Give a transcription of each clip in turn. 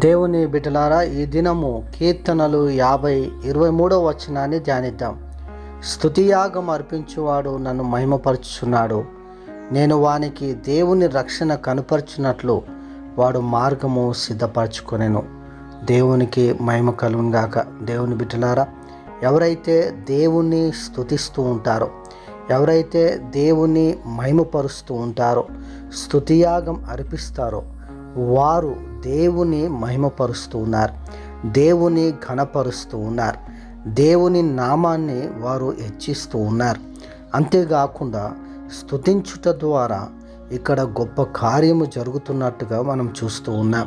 దేవుని బిడ్డలారా ఈ దినము కీర్తనలు యాభై ఇరవై మూడో వచనాన్ని ధ్యానిద్దాం. స్థుతియాగం అర్పించువాడు నన్ను మహిమపరుచుచున్నాడు. నేను వానికి దేవుని రక్షణ కనుపరుచున్నట్లు వాడు మార్గము సిద్ధపరచుకొనెను. దేవునికి మహిమ కలుగుగాక దేవుని బిడ్డలారా ఎవరైతే దేవుణ్ణి స్థుతిస్తూ ఉంటారో ఎవరైతే దేవుణ్ణి మహిమపరుస్తూ ఉంటారో స్థుతియాగం అర్పిస్తారో వారు దేవుని మహిమపరుస్తూ ఉన్నారు. దేవుని ఘనపరుస్తూ ఉన్నారు. దేవుని నామాన్ని వారు హెచ్చిస్తూ ఉన్నారు. అంతేకాకుండా స్థుతించుట ద్వారా ఇక్కడ గొప్ప కార్యము జరుగుతున్నట్టుగా మనం చూస్తూ ఉన్నాం.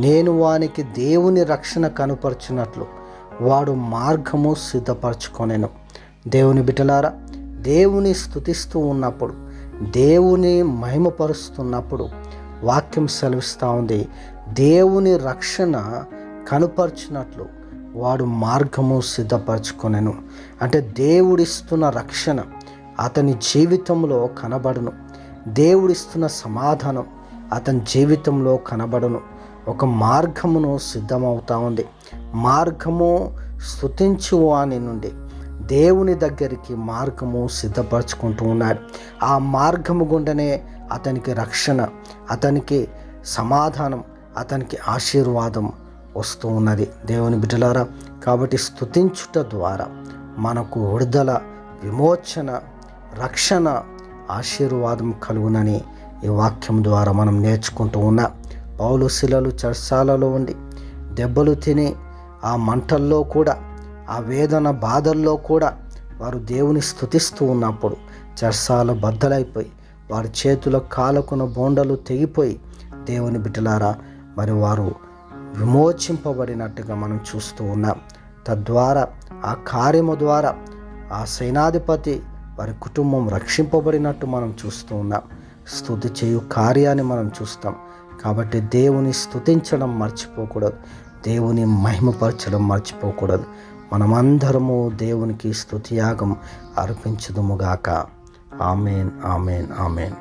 నేను వానికి దేవుని రక్షణ కనుపరుచున్నట్లు వాడు మార్గము సిద్ధపరచుకొనేను. దేవుని బిడ్డలారా దేవుని స్థుతిస్తూ ఉన్నప్పుడు దేవుని మహిమపరుస్తున్నప్పుడు వాక్యం సెలవిస్తూ ఉంది. దేవుని రక్షణ కనుపరిచినట్లు వాడు మార్గము సిద్ధపరచుకొనెను. అంటే దేవుడిస్తున్న రక్షణ అతని జీవితంలో కనబడును. దేవుడిస్తున్న సమాధానం అతని జీవితంలో కనబడును. ఒక మార్గమును సిద్ధమవుతా ఉంది. మార్గము స్తుతించు అని నుండి దేవుని దగ్గరికి మార్గము సిద్ధపరచుకుంటూ ఉన్నాడు. ఆ మార్గము గుండనే అతనికి రక్షణ అతనికి సమాధానం అతనికి ఆశీర్వాదం వస్తూ ఉన్నది. దేవుని బిడ్డలారా కాబట్టి స్తుతించుట ద్వారా మనకు విడుదల విమోచన రక్షణ ఆశీర్వాదం కలుగునని ఈ వాక్యం ద్వారా మనం నేర్చుకుంటూ ఉన్నాం. పౌలు శిలలు చర్చాలలో ఉండి దెబ్బలు తిని ఆ మంటల్లో కూడా ఆ వేదన బాధల్లో కూడా వారు దేవుని స్థుతిస్తూ ఉన్నప్పుడు చర్సాలు బద్దలైపోయి వారి చేతుల కాలకున బోండలు తెగిపోయి దేవుని బిడ్డలారా మరి వారు విమోచింపబడినట్టుగా మనం చూస్తూ ఉన్నాం. తద్వారా ఆ కార్యము ద్వారా ఆ సేనాధిపతి వారి కుటుంబం రక్షింపబడినట్టు మనం చూస్తూ ఉన్నాం. స్థుతి చేయు కార్యాన్ని మనం చూస్తాం. కాబట్టి దేవుని స్థుతించడం మర్చిపోకూడదు. దేవుని మహిమపరచడం మర్చిపోకూడదు. మనమందరము దేవునికి స్థుతియాగం అర్పించుదుముగాక. Amen amen amen.